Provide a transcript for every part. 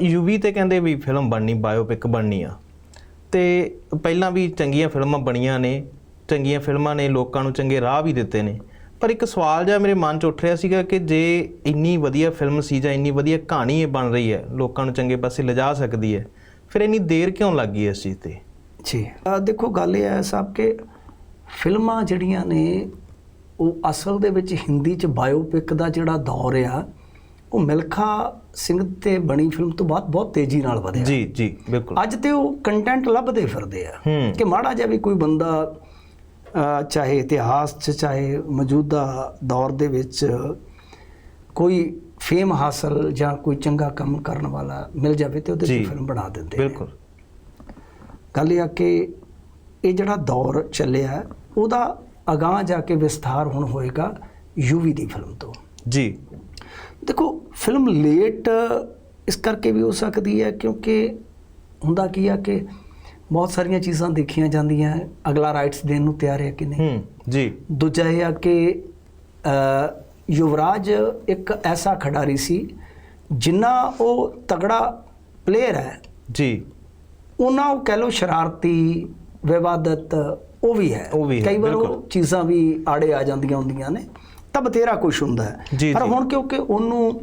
UV ਤੇ ਕਹਿੰਦੇ ਵੀ film ਬਣਨੀ ਬਾਇਓਪਿਕ ਬਣਨੀ ਆ। ਤੇ ਪਹਿਲਾਂ ਵੀ ਚੰਗੀਆਂ ਫਿਲਮਾਂ ਬਣੀਆਂ ਨੇ, ਚੰਗੀਆਂ ਫਿਲਮਾਂ ਨੇ, ਲੋਕਾਂ ਨੂੰ ਚੰਗੇ ਰਾਹ ਵੀ ਦਿੱਤੇ ਨੇ। ਪਰ ਇੱਕ ਸਵਾਲ ਜਿਹਾ ਮੇਰੇ ਮਨ 'ਚ ਉੱਠ ਰਿਹਾ ਸੀਗਾ ਕਿ ਜੇ ਇੰਨੀ ਵਧੀਆ ਫਿਲਮ ਸੀ ਜਾਂ ਇੰਨੀ ਵਧੀਆ ਕਹਾਣੀ ਇਹ ਬਣ ਰਹੀ ਹੈ, ਲੋਕਾਂ ਨੂੰ ਚੰਗੇ ਪਾਸੇ ਲਿਜਾ ਸਕਦੀ ਹੈ, ਫਿਰ ਇੰਨੀ ਦੇਰ ਕਿਉਂ ਲੱਗੀ ਇਸ ਚੀਜ਼ ਤੇ? ਜੀ ਦੇਖੋ ਗੱਲ ਇਹ ਹੈ ਸਾਹਿਬ ਕਿ ਫਿਲਮਾਂ ਜਿਹੜੀਆਂ ਨੇ, ਉਹ ਅਸਲ ਦੇ ਵਿੱਚ ਹਿੰਦੀ ਚ ਬਾਇਓਪਿਕ ਦਾ ਜਿਹੜਾ ਦੌਰ ਆ ਉਹ ਮਿਲਖਾ ਸਿੰਘ ਤੇ ਬਣੀ ਫਿਲਮ ਤੋਂ ਬਾਅਦ ਬਹੁਤ ਤੇਜ਼ੀ ਨਾਲ ਵਧਿਆ ਜੀ ਜੀ ਬਿਲਕੁਲ ਅੱਜ ਤੇ ਉਹ ਕੰਟੈਂਟ ਲੱਭਦੇ ਫਿਰਦੇ ਆ। ਕਿ ਮਾੜਾ ਜਿਹਾ ਵੀ ਕੋਈ ਬੰਦਾ ਚਾਹੇ ਇਤਿਹਾਸ ਚ ਚਾਹੇ ਮੌਜੂਦਾ ਦੌਰ ਦੇ ਵਿੱਚ ਕੋਈ ਫੇਮ ਹਾਸਲ ਜਾਂ ਕੋਈ ਚੰਗਾ ਕੰਮ ਕਰਨ ਵਾਲਾ ਮਿਲ ਜਾਵੇ ਤੇ ਉਹਦੇ। ਤੇ ਫਿਲਮ ਬਣਾ ਦਿੰਦੇ। ਬਿਲਕੁਲ ਗੱਲ ਇਹ ਆ ਕਿ ਇਹ ਜਿਹੜਾ ਦੌਰ ਚੱਲਿਆ ਉਹਦਾ ਅਗਾਹ ਜਾ ਕੇ ਵਿਸਥਾਰ ਹੁਣ ਹੋਏਗਾ ਯੂਵੀ ਦੀ ਫਿਲਮ ਤੋਂ ਜੀ ਦੇਖੋ ਫਿਲਮ ਲੇਟ ਇਸ ਕਰਕੇ ਵੀ ਹੋ ਸਕਦੀ ਹੈ ਕਿਉਂਕਿ ਹੁੰਦਾ ਕੀ ਆ ਕਿ ਬਹੁਤ ਸਾਰੀਆਂ ਚੀਜ਼ਾਂ ਦੇਖੀਆਂ ਜਾਂਦੀਆਂ। ਅਗਲਾ ਰਾਈਟਸ ਦੇਣ ਨੂੰ ਤਿਆਰ ਹੈ ਕਿ ਨਹੀਂ? ਹੂੰ ਜੀ। ਦੂਜਾ ਇਹ ਆ ਕਿ ਅ, ਯੁਵਰਾਜ ਇੱਕ ਐਸਾ ਖਿਡਾਰੀ ਸੀ ਜਿੰਨਾ ਉਹ ਤਗੜਾ ਪਲੇਅਰ ਹੈ। ਜੀ। ਉਹਨਾਂ ਉਹ ਕਹਿ ਲੋ ਸ਼ਰਾਰਤੀ ਵਿਵਾਦਤ ਉਹ ਵੀ ਹੈ। ਕਈ ਵਾਰ ਉਹ। ਚੀਜ਼ਾਂ ਵੀ ਆੜੇ ਆ ਜਾਂਦੀਆਂ ਹੁੰਦੀਆਂ ਨੇ। ਤਾਂ ਬਥੇਰਾ ਕੁਝ ਹੁੰਦਾ ਹੈ। ਪਰ। ਹੁਣ ਕਿਉਂਕਿ ਉਹਨੂੰ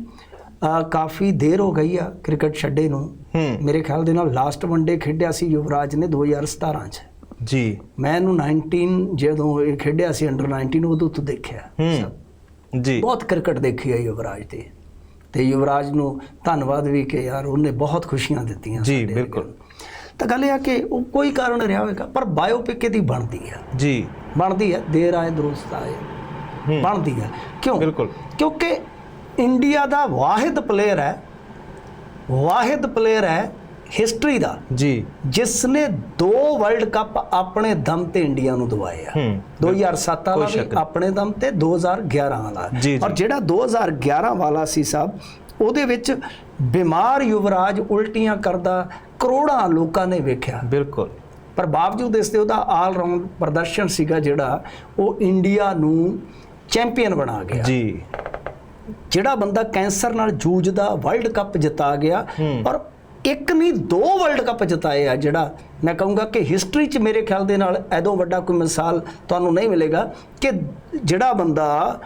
ਕਾਫੀ ਦੇਰ ਹੋ ਗਈ ਆ ਕ੍ਰਿਕਟ ਛੱਡੇ ਨੂੰ ਮੇਰੇ ਖਿਆਲ ਦੇ ਨਾਲ ਲਾਸਟ ਵਨਡੇ ਖੇਡਿਆ ਸੀ ਯੁਵਰਾਜ ਨੇ 2017 ਚ। ਜੀ। ਮੈਂ ਇਹਨੂੰ 19 ਜਦੋਂ ਇਹ ਖੇਡਿਆ ਸੀ ਅੰਡਰ 19 ਉਦੋਂ ਤੋਂ ਦੇਖਿਆ। ਜੀ। ਬਹੁਤ ਕ੍ਰਿਕਟ ਦੇਖੀ ਹੈ ਯੁਵਰਾਜ ਤੇ। ਤੇ ਯੁਵਰਾਜ ਨੂੰ ਧੰਨਵਾਦ ਵੀ ਕਿ ਯਾਰ ਉਹਨੇ ਬਹੁਤ ਖੁਸ਼ੀਆਂ ਦਿੱਤੀਆਂ ਜੀ, ਬਿਲਕੁਲ। ਤਾਂ ਗੱਲ ਇਹ ਆ ਕਿ ਉਹ ਕੋਈ ਕਾਰਨ ਰਿਹਾ ਹੋਵੇਗਾ ਪਰ ਬਾਇਓਪਿਕ ਇਹਦੀ ਬਣਦੀ ਹੈ ਜੀ। ਬਣਦੀ ਹੈ ਦੇਰ ਆਏ ਦਰੁਸਤ ਆਏ। ਬਣਦੀ ਹੈ। ਕਿਉਂ? ਬਿਲਕੁਲ। ਕਿਉਂਕਿ ਇੰਡੀਆ ਦਾ ਵਾਹਿਦ ਪਲੇਅਰ ਹੈ। ਵਾਹਿਦ ਪਲੇਅਰ ਹੈ ਹਿਸਟਰੀ ਦਾ। ਜੀ। ਜਿਸ ਨੇ ਦੋ ਵਰਲਡ ਕੱਪ ਆਪਣੇ ਦਮ ਤੇ ਇੰਡੀਆ ਨੂੰ ਦਵਾਏ ਆ। ਹੂੰ 2007 ਵਾਲਾ ਵੀ। ਆਪਣੇ ਦਮ ਤੇ 2011 ਵਾਲਾ। ਔਰ ਜਿਹੜਾ 2011 ਵਾਲਾ ਸੀ ਸਾਹਿਬ ਉਹਦੇ ਵਿੱਚ ਬਿਮਾਰ ਯੁਵਰਾਜ ਉਲਟੀਆਂ ਕਰਦਾ ਕਰੋੜਾਂ ਲੋਕਾਂ ਨੇ ਵੇਖਿਆ। ਬਿਲਕੁਲ। ਪਰ ਬਾਵਜੂਦ ਇਸ ਦੇ ਉਹਦਾ ਆਲ ਰਾਉਂਡ ਪ੍ਰਦਰਸ਼ਨ ਸੀਗਾ ਜਿਹੜਾ ਉਹ ਇੰਡੀਆ ਨੂੰ ਚੈਂਪੀਅਨ ਬਣਾ ਗਿਆ। ਜੀ। ਜਿਹੜਾ ਬੰਦਾ ਕੈਂਸਰ ਨਾਲ ਜੂਝਦਾ ਵਰਲਡ ਕੱਪ ਜਿਤਾ ਗਿਆ। ਔਰ ਇੱਕ ਨਹੀਂ ਦੋ ਵਰਲਡ ਕੱਪ ਜਿਤਾਏ ਆ ਜਿਹੜਾ। ਮੈਂ ਕਹੂੰਗਾ ਕਿ ਹਿਸਟਰੀ 'ਚ ਮੇਰੇ ਖਿਆਲ ਦੇ ਨਾਲ ਐਦੋਂ ਵੱਡਾ ਕੋਈ ਮਿਸਾਲ ਤੁਹਾਨੂੰ ਨਹੀਂ ਮਿਲੇਗਾ ਕਿ ਜਿਹੜਾ ਬੰਦਾ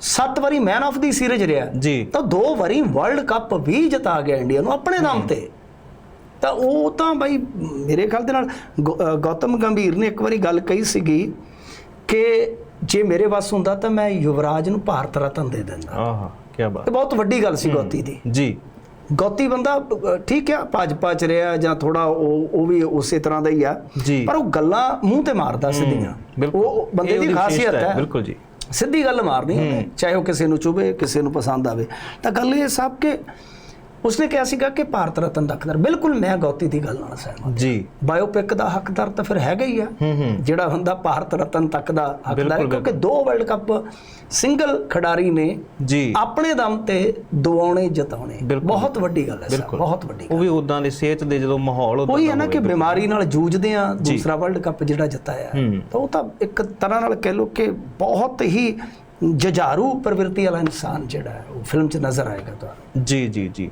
ਸੱਤ ਵਾਰੀ ਮੈਨ ਆਫ ਦੀ ਸੀਰੀਜ਼ ਰਿਹਾ। ਜੀ। ਤਾਂ ਦੋ ਵਾਰੀ ਵਰਲਡ ਕੱਪ ਵੀ ਜਿਤਾ ਗਿਆ ਇੰਡੀਆ ਨੂੰ ਆਪਣੇ ਨਾਮ ਤੇ। ਤਾਂ ਉਹ ਤਾਂ ਬਾਈ ਮੇਰੇ ਖਿਆਲ ਦੇ ਨਾਲ ਗੌਤਮ ਗੰਭੀਰ ਨੇ ਇੱਕ ਵਾਰੀ ਗੱਲ ਕਹੀ ਸੀਗੀ ਕਿ ਜੇ ਮੇਰੇ ਵੱਸ ਹੁੰਦਾ ਤਾਂ ਮੈਂ ਯੁਵਰਾਜ ਨੂੰ ਭਾਰਤ ਰਤਨ ਦੇ ਦਿੰਦਾ। ਆਹਾ ਕੀ ਬਾਤ। ਇਹ ਬਹੁਤ ਵੱਡੀ ਗੱਲ ਸੀ ਗੌਤੀ ਦੀ। ਜੀ। ਗੌਤੀ ਬੰਦਾ ਠੀਕ ਹੈ ਭਾਜਪਾ ਚ ਰਿਹਾ ਜਾਂ ਥੋੜਾ ਉਹ ਉਹ ਵੀ ਉਸੇ ਤਰ੍ਹਾਂ ਦਾ ਹੀ ਆ। ਪਰ ਉਹ ਗੱਲਾਂ ਮੂੰਹ ਤੇ ਮਾਰਦਾ ਸਿੱਧੀਆਂ। ਉਹ ਬੰਦੇ ਦੀ ਖਾਸੀਅਤ ਹੈ ਬਿਲਕੁਲ ਜੀ। ਸਿੱਧੀ ਗੱਲ ਮਾਰਨੀ ਚਾਹੇ ਉਹ ਕਿਸੇ ਨੂੰ ਚੁਭੇ ਕਿਸੇ ਨੂੰ ਪਸੰਦ ਆਵੇ। ਤਾਂ ਗੱਲ ਇਹ ਸਭ ਕਿ ਉਸਨੇ ਕਿਹਾ ਸੀਗਾ ਕਿ ਭਾਰਤ ਰਤਨ ਦਾ ਹੱਕਦਾਰ ਬਿਲਕੁਲ ਮੈਂ ਗੌਤੀ ਦੀ ਗੱਲ ਨਾਲ ਸਹਿਮਤ ਜੀ। ਬਾਇਓਪਿਕ ਦਾ ਹੱਕਦਾਰ ਤਾਂ ਫਿਰ ਹੈਗਾ ਹੀ ਆ। ਜਿਹੜਾ ਬੰਦਾ ਭਾਰਤ ਰਤਨ ਤੱਕ ਦਾ ਹੱਕਦਾਰ ਕਿਉਂਕਿ ਦੋ ਵਰਲਡ ਕੱਪ ਸਿੰਗਲ ਖਿਡਾਰੀ ਨੇ ਜੀ। ਆਪਣੇ ਦਮ ਤੇ ਦਵਾਉਣੇ ਜਿਤਾਉਣੇ। ਬਹੁਤ ਵੱਡੀ ਗੱਲ ਹੈ। ਬਹੁਤ ਵੱਡੀ ਉਹ ਵੀ ਉਦਾਂ ਦੇ ਸਿਹਤ ਦੇ ਜਦੋਂ ਮਾਹੌਲ ਉਦਾਂ ਹੈ ਨਾ ਕਿ। ਬਿਮਾਰੀ ਨਾਲ ਜੂਝਦੇ ਆ ਦੂਸਰਾ ਵਰਲਡ ਕੱਪ ਜਿਹੜਾ ਜਿਤਾਇਆ। ਤਾਂ ਉਹ ਤਾਂ ਇੱਕ ਤਰ੍ਹਾਂ ਨਾਲ ਕਹਿ ਲੋ ਕਿ ਬਹੁਤ ਹੀ ਜਜਾਰੂ ਪ੍ਰਵਿਰਤੀ ਵਾਲਾ ਇਨਸਾਨ ਜਿਹੜਾ ਹੈ ਉਹ ਫਿਲਮ 'ਚ ਨਜ਼ਰ ਆਏਗਾ ਤੁਹਾਨੂੰ। ਜੀ ਜੀ ਜੀ।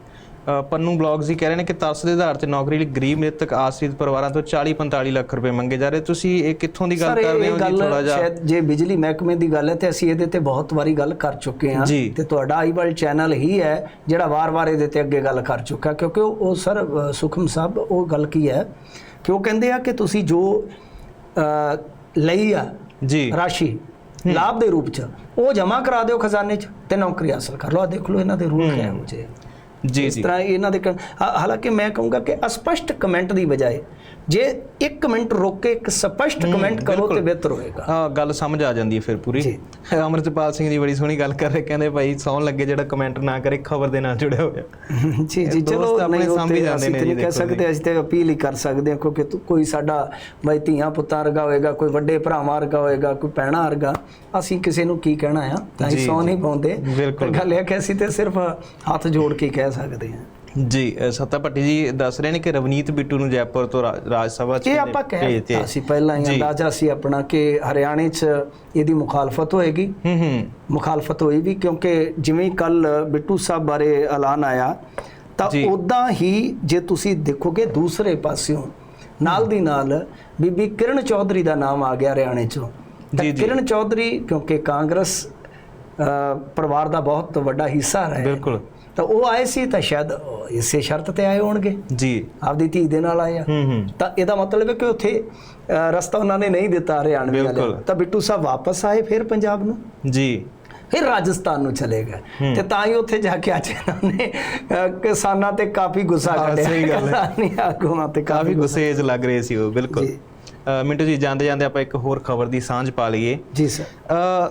ਪੰਨੂ ਬਲੌਗਸ ਹੀ ਕਹਿ ਰਹੇ ਨੇ ਕਿ ਤਰਸ ਦੇ ਆਧਾਰ ਤੇ ਨੌਕਰੀ ਲਈ ਗਰੀਬ ਮ੍ਰਿਤਕ ਆਸ਼ਰਿਤ ਪਰਿਵਾਰਾਂ ਤੋਂ 40 45 ਲੱਖ ਰੁਪਏ ਮੰਗੇ ਜਾ ਰਹੇ। ਤੁਸੀਂ ਇਹ ਕਿੱਥੋਂ ਦੀ ਗੱਲ ਕਰ ਰਹੇ ਹੋ ਜੀ ਥੋੜਾ ਜਿਹਾ? ਸ਼ਾਇਦ ਜੇ ਬਿਜਲੀ ਮਹਿਕਮੇ ਦੀ ਗੱਲ ਹੈ ਤੇ ਅਸੀਂ ਇਹਦੇ ਤੇ ਬਹੁਤ ਵਾਰੀ ਗੱਲ ਕਰ ਚੁੱਕੇ ਹਾਂ ਜੀ। ਤੇ ਤੁਹਾਡਾ ਆਈਵਲ ਚੈਨਲ ਹੀ ਹੈ ਜਿਹੜਾ ਵਾਰ-ਵਾਰ ਇਹਦੇ ਤੇ ਅੱਗੇ ਗੱਲ ਕਰ ਚੁੱਕਾ ਕਿਉਂਕਿ ਉਹ ਸਰ ਸੁਖਮ ਸਾਹਿਬ ਉਹ ਗੱਲ ਕੀ ਹੈ ਕਿ ਉਹ ਕਹਿੰਦੇ ਆ ਕਿ ਤੁਸੀਂ ਜੋ ਲਈ ਆ ਜੀ। ਰਾਸ਼ੀ ਲਾਭ ਦੇ ਰੂਪ ਚ। ਉਹ ਜਮ੍ਹਾਂ ਕਰਾ ਦਿਓ ਖਜ਼ਾਨੇ ਚ ਤੇ ਨੌਕਰੀ ਹਾਸਲ ਕਰ ਲਓ। ਆ ਦੇਖ ਲਓ ਇਹਨਾਂ ਦੇ ਰੂਲ ਕਿਹੋ ਜਿਹੇ ਆ। ਜੀ ਇਸ ਤਰ੍ਹਾਂ ਇਹਨਾਂ ਦੇ ਹਾਲਾਂਕਿ ਮੈਂ ਕਹੂੰਗਾ ਕਿ ਅਸਪਸ਼ਟ ਕਮੈਂਟ ਦੀ ਬਜਾਏ ਜੇ 1 ਮਿੰਟ ਰੋਕ ਕੇ ਇੱਕ ਸਪਸ਼ਟ ਕਮੈਂਟ ਕਰੋ ਤੇ ਬਿਹਤਰ ਹੋਏਗਾ। ਹਾਂ ਗੱਲ ਸਮਝ ਆ ਜਾਂਦੀ ਹੈ ਫਿਰ ਪੂਰੀ। ਜੀ। ਅਮਰਤਪਾਲ ਸਿੰਘ ਜੀ ਬੜੀ ਸੋਹਣੀ ਗੱਲ ਕਰ ਰਹੇ ਕਹਿੰਦੇ ਭਾਈ ਸੌਣ ਲੱਗੇ ਜਿਹੜਾ ਕਮੈਂਟ ਨਾ ਕਰੇ ਖਬਰ ਦੇ ਨਾਲ ਜੁੜਿਆ ਹੋਇਆ। ਜੀ ਜੀ ਚਲੋ ਆਪਣੇ ਤੇ ਜਾਂਦੇ ਨੇ ਜੀ, ਕਹਿ ਸਕਦੇ ਅਸੀਂ ਤੇ ਅਪੀਲ ਹੀ ਕਰ ਸਕਦੇ ਹਾਂ ਕਿਉਂਕਿ ਕੋਈ ਸਾਡਾ ਬਈ ਧੀਆਂ ਪੁੱਤਾਂ ਵਰਗਾ ਹੋਏਗਾ ਕੋਈ ਵੱਡੇ ਭਰਾਵਾਂ ਵਰਗਾ ਹੋਏਗਾ ਕੋਈ ਭੈਣਾਂ ਵਰਗਾ ਅਸੀਂ ਕਿਸੇ ਨੂੰ ਕੀ ਕਹਿਣਾ ਆ? ਤਾਂ ਸੌ। ਨਹੀਂ ਪਾਉਂਦੇ। ਗੱਲ ਇਹ ਕਿ ਅਸੀਂ ਤੇ ਸਿਰਫ ਹੱਥ ਜੋੜ ਕੇ ਕਹਿ ਸਕਦੇ ਹਾਂ। ਜੀ ਸੱਤਾ ਭੱਟੀ ਜੀ ਦੱਸ ਰਹੇ ਨੇ ਕਿ ਰਵਨੀਤ ਬਿੱਟੂ ਨੂੰ ਜੈਪੁਰ ਤੋਂ ਰਾਜ ਸਭਾ ਚ ਇਹ ਆਪਾਂ ਕਹਿ ਦਿੱਤਾ ਸੀ ਪਹਿਲਾਂ ਹੀ। ਅੰਦਾਜ਼ਾ ਸੀ ਆਪਣਾ ਕਿ ਹਰਿਆਣੇ 'ਚ ਇਹਦੀ ਮੁਖਾਲਫਤ ਹੋਏਗੀ। ਹੂੰ ਹੂੰ। ਮੁਖਾਲਫਤ ਹੋਈ ਵੀ ਕਿਉਂਕਿ ਜਿਵੇਂ ਕੱਲ ਬਿੱਟੂ ਸਾਹਿਬ ਬਾਰੇ ਐਲਾਨ ਆਇਆ ਤਾਂ। ਉਦਾਂ ਹੀ ਜੇ ਤੁਸੀਂ ਦੇਖੋਗੇ ਦੂਸਰੇ ਪਾਸਿਓਂ ਨਾਲ ਦੀ ਨਾਲ ਬੀਬੀ ਕਿਰਨ ਚੌਧਰੀ ਦਾ ਨਾਮ ਆ ਗਿਆ ਹਰਿਆਣੇ ਚੋਂ। ਤਾਂ ਜੀ, ਜੀ। ਕਿਰਨ ਚੌਧਰੀ ਕਿਉਂਕਿ ਕਾਂਗਰਸ ਪਰਿਵਾਰ ਦਾ ਬਹੁਤ ਵੱਡਾ ਹਿੱਸਾ ਰਹੇ। ਬਿਲਕੁਲ। ਤਾਂ ਉਹ ਆਏ ਸੀ ਤਾਂ ਸ਼ਾਇਦ ਇਸੇ ਸ਼ਰਤ ਤੇ ਆਏ ਹੋਣਗੇ। ਜੀ। ਆਪਦੀ ਧੀ ਦੇ ਨਾਲ ਆਏ ਆ। ਤਾਂ ਇਹਦਾ ਮਤਲਬ ਹੈ ਕਿ ਉੱਥੇ ਰਸਤਾ ਉਹਨਾਂ ਨੇ ਨਹੀਂ ਦਿੱਤਾ ਹਰਿਆਣਵੀ। ਬਿਲਕੁਲ। ਤਾਂ ਬਿੱਟੂ ਸਾਹਿਬ ਵਾਪਸ ਆਏ ਫਿਰ ਪੰਜਾਬ ਨੂੰ? ਜੀ। ਫਿਰ ਰਾਜਸਥਾਨ ਨੂੰ ਚਲੇ ਗਏ। ਤੇ ਤਾਂ ਹੀ ਉੱਥੇ ਜਾ ਕੇ ਅੱਜ ਇਹਨਾਂ ਨੇ ਕਿਸਾਨਾਂ ਤੇ ਕਾਫੀ ਗੁੱਸਾ ਕੱਢਿਆ। ਸਹੀ ਗੱਲ ਹੈ। ਕਿਸਾਨੀ ਆਗੂਆਂ ਤੇ ਕਾਫੀ ਕਾਫੀ ਗੁੱਸੇ 'ਚ ਲੱਗ ਰਹੇ ਸੀ ਉਹ ਬਿਲਕੁਲ। ਮਿੰਟੂ ਜੀ ਜਾਂਦੇ ਜਾਂਦੇ ਆਪਾਂ ਇੱਕ ਹੋਰ ਖਬਰ ਦੀ ਸਾਂਝ ਪਾ ਲਈਏ। ਜੀ ਸਰ ਅ,